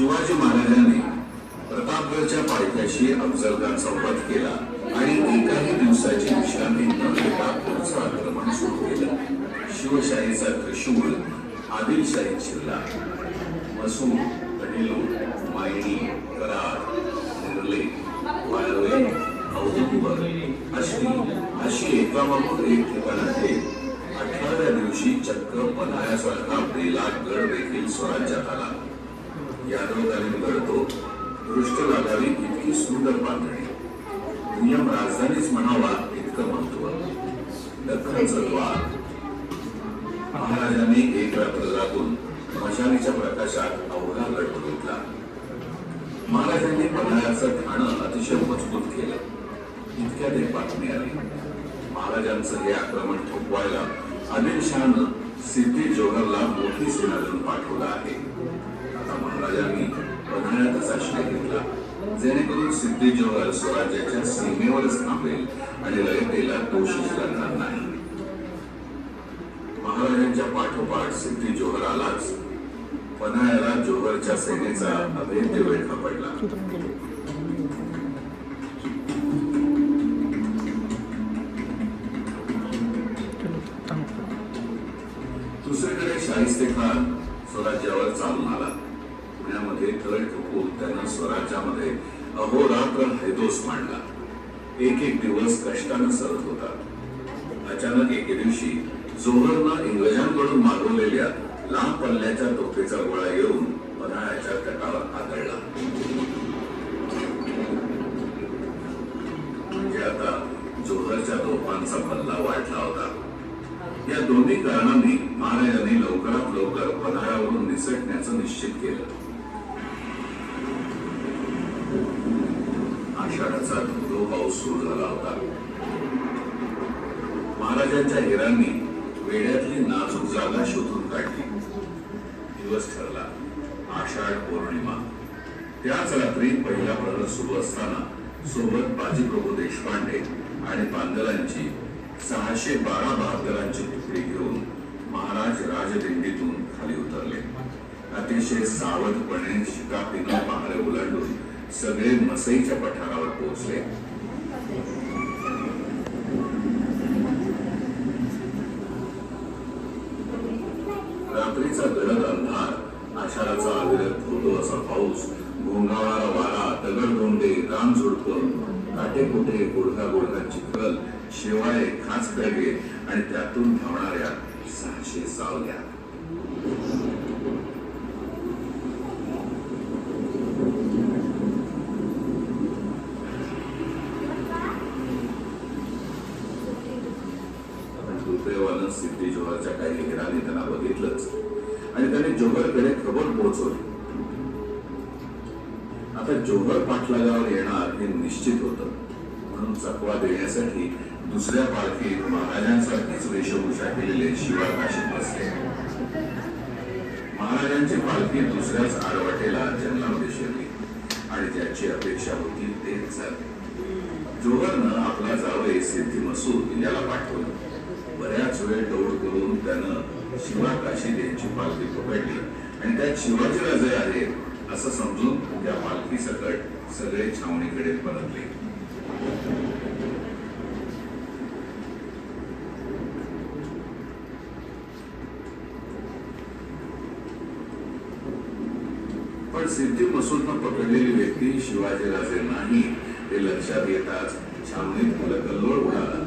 शिवाजी महाराजांनी प्रतापगडच्या पायथ्याशी अफजलखानचा वध केला आणि एकाही दिवसाची विश्रांती न घेता पुढचं आक्रमण सुरू केलं. शिवशाहीचा त्रिशूळ आदिलशाहीत शिरला. मसूर कडेलो मायणी कराड मुरले वाळवे औदुंबर अशी अशी एकामागून एक ठिकाण आहे अठराव्या दिवशी चक्क पन्हाळ्यासारखा बेला गड देखील स्वराज्यात आला. या गड करतो दृष्ट लागावी इतकी सुंदर बांधणी नियम राजधानीच म्हणावा इतकं महत्त्व. दख्खनचं द्वार. महाराजांनी एक रात्र राखून मशालीच्या प्रकाशात अवघा गड घेतला. महाराजांनी पन्हाळ्याचं ठाणं अतिशय मजबूत केलं. इतक्यात एक बातमी आली महाराजांचं हे आक्रमण थोपवायला आदिलशहानं सिद्धी जोहरला मोठी सेना देऊन पाठवला आहे. महाराजांनी बदलण्याचा आश्रय घेतला. जेणेकरून सिद्धी स्वराज्याच्या सीमेवरच थांबेल आणि रयतेला दोषीच करणार नाही. महाराजांच्या पाठोपाठ सिद्धी जोहर आलाच पन्हाळ्याला जोहरच्या सेनेचा अभेद्य वेढा पडला दुसरीकडे शाहिस्ते खान स्वराज्यावर चालून आला. पुण्यामध्ये तळ ठोकून त्यानं स्वराज्यामध्ये अहोरात्र हैदोस मांडला. एक एक दिवस कष्टानं सरत होता. अचानक एके दिवशी जोहरनं इंग्रजांकडून मागवलेल्या लांब पल्ल्याच्या तोफेचा गोळा येऊन पन्हाळ्याच्या तटावर आदळला. म्हणजे आता जोहरच्या तोफांचा पल्ला वाढला होता. या दोन्ही कारणांनी महाराजांनी लवकरात लवकर पन्हाळ्यावरून निसटण्याचं निश्चित केलं. आषाढाचा धुंदो पाऊस सुरू झाला होता. महाराजांच्या हिरांनी वेड्यातली नाजूक जागा शोधून काढली. दिवस ठरला. आषाढ पौर्णिमा. त्याच रात्री पहिला प्रहर सुरू असताना सोबत बाजीप्रभू देशपांडे आणि पांदलांची सहाशे बारा बहादरांची तुकडी घेऊन महाराज राजदिंडीतून खाली उतरले. अतिशय सावधपणे शिकापीनं पहारे ओलांडून सगळे मसईच्या पठारावर पोहोचले. रात्रीचा गडद अंधार आषाढाचा अविरत होतो असा पाऊस घोंगावणारा वारा दगडधोंडे झुडप काटे कुठे गुडघा गुडघा चिखल शेवाळे खास खळगे आणि त्यातून धावणाऱ्या सहाशे सावल्या पण दुर्दैवानं सिद्धी जोहरच्या काही हिराने त्यांना बघितलंच आणि त्याने जोहरकडे खबर पोहोचवली. आता जोहर पाठलागावर येणार हे निश्चित होत. म्हणून चकवा देण्यासाठी दुसऱ्या पालखीत महाराजांसारखीच वेशभूषा केलेले शिवाय काशीत बसले. महाराजांची पालखी दुसऱ्याच आडवाटेला जंगलामध्ये शिरली आणि ज्याची अपेक्षा होती तेच झाले. जोहरनं आपला जावई सिद्धी मसूद याला पाठवलं. बऱ्याच वेळ दौड करून त्यानं शिवा काशीद यांची पालखी पकडली. आणि त्यात शिवाजी राजे आहेत असं समजून त्या पालखी सकट सगळे छावणीकडे परतले. पण सिद्धी मसूदनं पकडलेली व्यक्ती शिवाजी राजे नाही हे लक्षात येताच छावणीत कल्लोळ उडाला.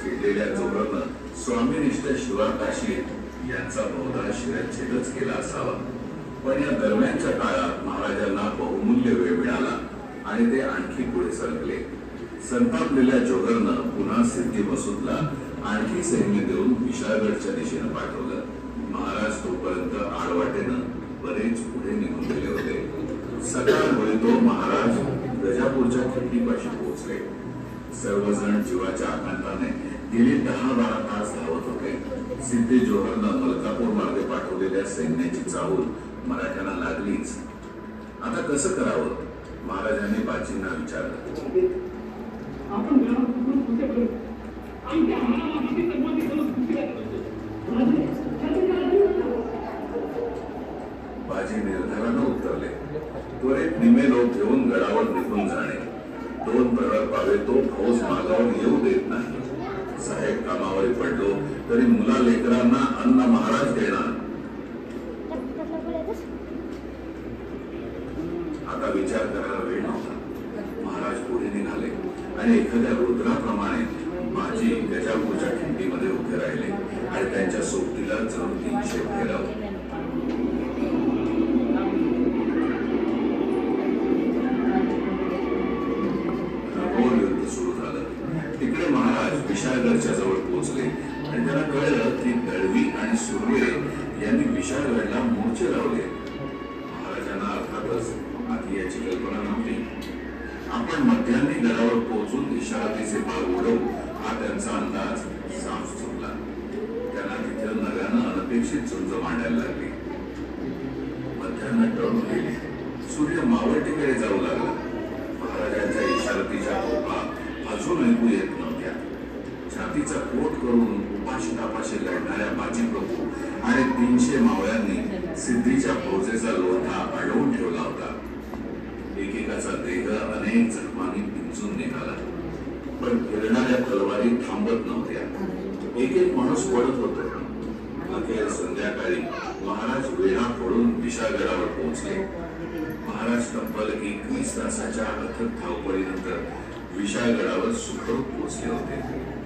फिरलेल्या जोरानं स्वामीनिष्ठ शिवाकाशी यांचा बहुधा शिरच्छेदच केला असावा. पण या दरम्यानच्या काळात महाराजांना बहुमूल्य वेळ मिळाला आणि ते आणखी पुढे सरकले. संतापलेल्या जोहरनं पुन्हा सिद्धी मसूदला आणखी सैन्य देऊन विशाळगडच्या दिशेनं पाठवलं. महाराज तोपर्यंत आडवाटेनं बरेच पुढे निघून गेले होते. सकाळमुळे तो महाराज गजापूरच्या खिडकीपाशी पोहोचले. सर्वजण जीवाच्या आकांताने गेले दहा बारा तास धावत होते. सिद्धे जोहरनं मलकापूर मार्गे पाठवलेल्या सैन्याची चाहूल मराठ्यांना लागलीच. आता कसं करावं? महाराजांनी बाजींना विचारलं आपण घरात कुठून कुठे करू आमच्या हाडामागे संबंधी करून दुसऱ्या बाजी निर्धारानं उत्तरले त्वरित निमे लोक घेऊन गडावर निघून जाणे दोन प्रहर पावे तो फौज मागावर येऊ देत नाही साहेब पडलो तरी मुला लेकरांना अन्न महाराज देणार. आता विचार करायला वेळ नव्हता. महाराज पुढे निघाले आणि एखाद्या रुद्राप्रमाणे माझी गजापूरच्या खिंडीमध्ये उभे राहिले आणि त्यांच्या सोबतीला जणू तीनशे फेरावं विशाळगडच्या जवळ पोहोचले आणि त्यांना कळलं की दळवी आणि सुर्वे यांनी विशाळगडला मोर्चे लावले. महाराजांना अर्थातच आधी याची कल्पना नव्हती. आपण मध्यान्ही गडावर पोहोचून इशारतीचे भाग उडवू हा त्यांचा अंदाज साफ चुकला त्यांना तिथे नव्यानं अनपेक्षित झुंज मांडायला लागली. मध्यान्ह टळून गेली. सूर्य मावळटीकडे जाऊ लागला. महाराजांच्या इशारती उपाशी लढणाऱ्या बाजी प्रभू आणि तीनशे मावळ्यांनी सिद्धीच्या फौजेचा लोढा अडवून ठेवला होता. एकेकाचा देह अनेक जखमांनी पिंचून निघाला. पण फिरणाऱ्या तलवारी थांबत नव्हत्या. एक एक माणूस पडत होतो. अखेर संध्याकाळी महाराज वेढा फोडून विशाळगडावर पोहोचले. महाराज तब्बल एकवीस तासाच्या अथक धावपळीनंतर विशाळगडावर सुखरूप पोहोचले होते.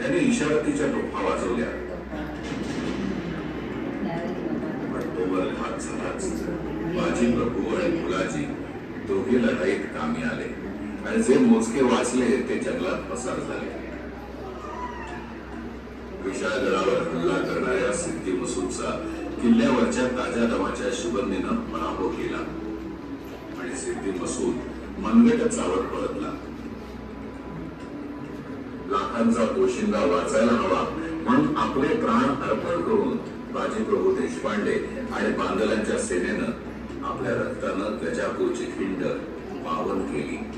त्याने इशारतीच्या टोपा वाजवल्या. पण तोवर घात झालाच. बाजी प्रभू आणि फुलाजी दोघे लढाईत कामी आले. आणि जे मोजके वाचले ते जंगलात पसार झाले. विशाळगडावर हल्ला करणाऱ्या सिद्धी मसूदचा किल्ल्यावरच्या ताज्या दमाच्या शिबंदीनं पराभव केला. आणि सिद्धी मसूद मनगट चावत परतला. लाखांचा पोशिंदा वाचायला हवा. म्हणून आपले प्राण अर्पण करून बाजीप्रभू देशपांडे आणि बांधलांच्या सेनेनं आपल्या रक्तानं गजापूरची खिंड पावन केली.